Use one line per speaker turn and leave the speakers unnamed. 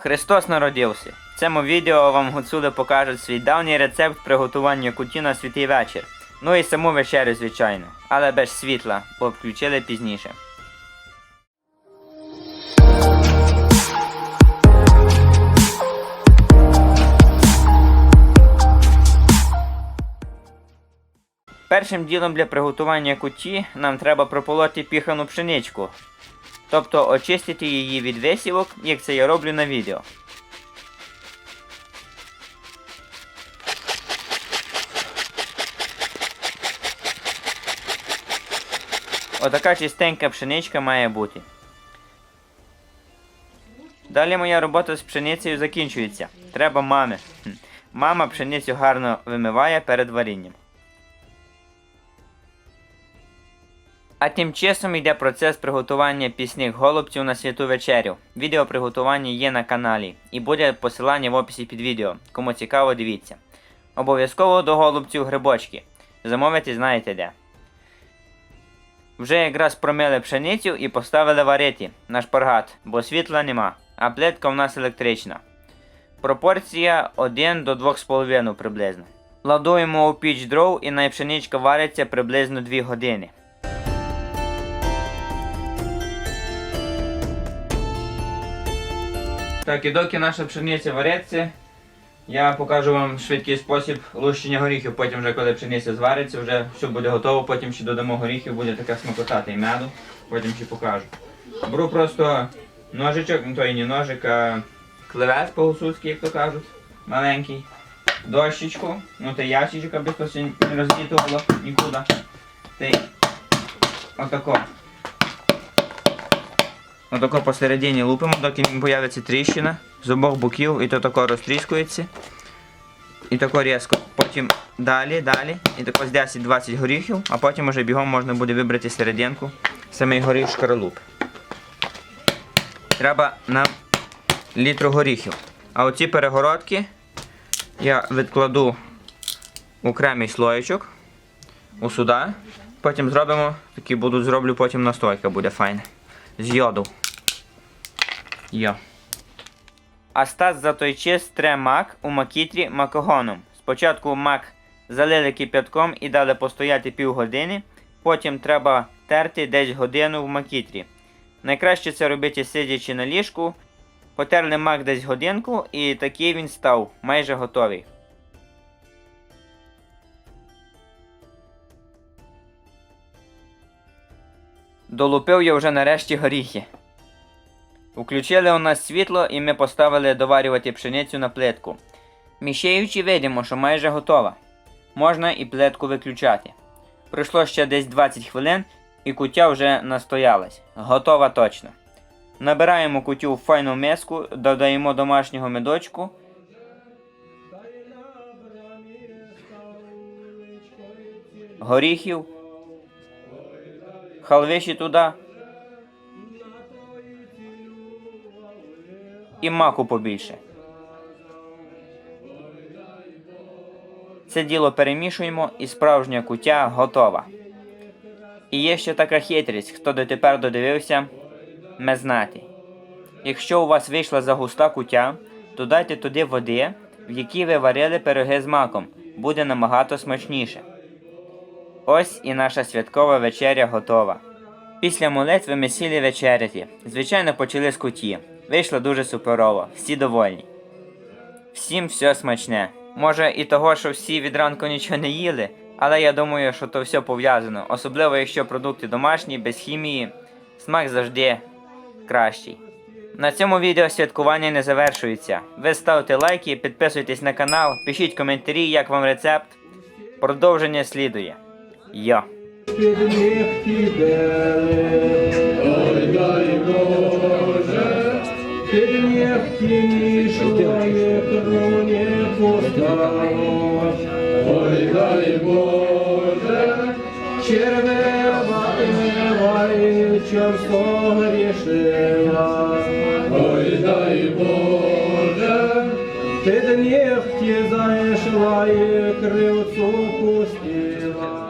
Христос народився. В цьому відео вам гуцули покажуть свій давній рецепт приготування куті на святий вечір. Ну і саму вечерю, звичайно, але без світла, бо включили пізніше. Першим ділом для приготування куті нам треба прополоти піхану пшеничку, тобто очистити її від висівок, як це я роблю на відео. Отака чистенька пшеничка має бути. Далі моя робота з пшеницею закінчується. Треба мами. Мама пшеницю гарно вимиває перед варінням. А тим часом йде процес приготування пісних голубців на святу вечерю. Відео приготування є на каналі і буде посилання в описі під відео. Кому цікаво, дивіться. Обов'язково до голубців грибочки. Замовити знаєте де. Вже якраз промили пшеницю і поставили варити на шпаргат, бо світла нема, а плитка в нас електрична. Пропорція 1 до 2,5 приблизно. Ладуємо у піч дров і найпшеничка вариться приблизно 2 години. Так, і доки наша пшениця вариться, я покажу вам швидкий спосіб лущення горіхів. Потім вже коли пшениця звариться, вже все буде готово, потім ще додамо горіхів, буде така смакота та й меду, потім ще покажу. Беру просто ножичок, ну то і не ножик, а клевець по-гусуцьки, як то кажуть, маленький. Дощечку, ну та ящичок, аби хтось не розлітувало нікуди. Та й отако. Отако посередині лупимо, доки не появиться тріщина з обох боків, і то тако розтріскується. І тако різко. Потім далі, далі. І тако з 10-20 горіхів, а потім уже бігом можна буде вибрати серединку, самий горіх шкаралуп. Треба нам літру горіхів. А оці перегородки я відкладу окремий слоєчок. У сюди. Потім зробимо, такі будуть зроблю потім настойка буде файна. З йоду. Йо. А Стас за той час тре мак у макітрі макогоном. Спочатку мак залили кип'ятком і дали постояти півгодини, потім треба терти десь годину в макітрі. Найкраще це робити сидячи на ліжку. Потерли мак десь годинку і такий він став, майже готовий. Долупив я вже нарешті горіхи. Включили у нас світло і ми поставили доварювати пшеницю на плитку. Мішаючи видимо, що майже готова. Можна і плитку виключати. Пройшло ще десь 20 хвилин і кутя вже настоялась. Готова точно. Набираємо кутю в файну миску, додаємо домашнього медочку. Горіхів. Халвиші туди. І маку побільше. Це діло перемішуємо і справжня кутя готова. І є ще така хитрість, хто дотепер додивився, не знати. Якщо у вас вийшла загуста кутя, то дайте туди води, в якій ви варили пироги з маком, буде набагато смачніше. Ось і наша святкова вечеря готова. Після молитви ми сіли вечеряти. Звичайно, почали з куті. Вийшло дуже суперово, всі довольні. Всім все смачне. Може і того, що всі від ранку нічого не їли, але я думаю, що то все пов'язано, особливо якщо продукти домашні, без хімії, смак завжди кращий. На цьому відео святкування не завершується. Ви ставте лайки, підписуйтесь на канал, пишіть коментарі, як вам рецепт. Продовження слідує. Йо!
Боже, червива і часто грішила. Ой, дай Боже, під нігті зайшла і кривцу пустила.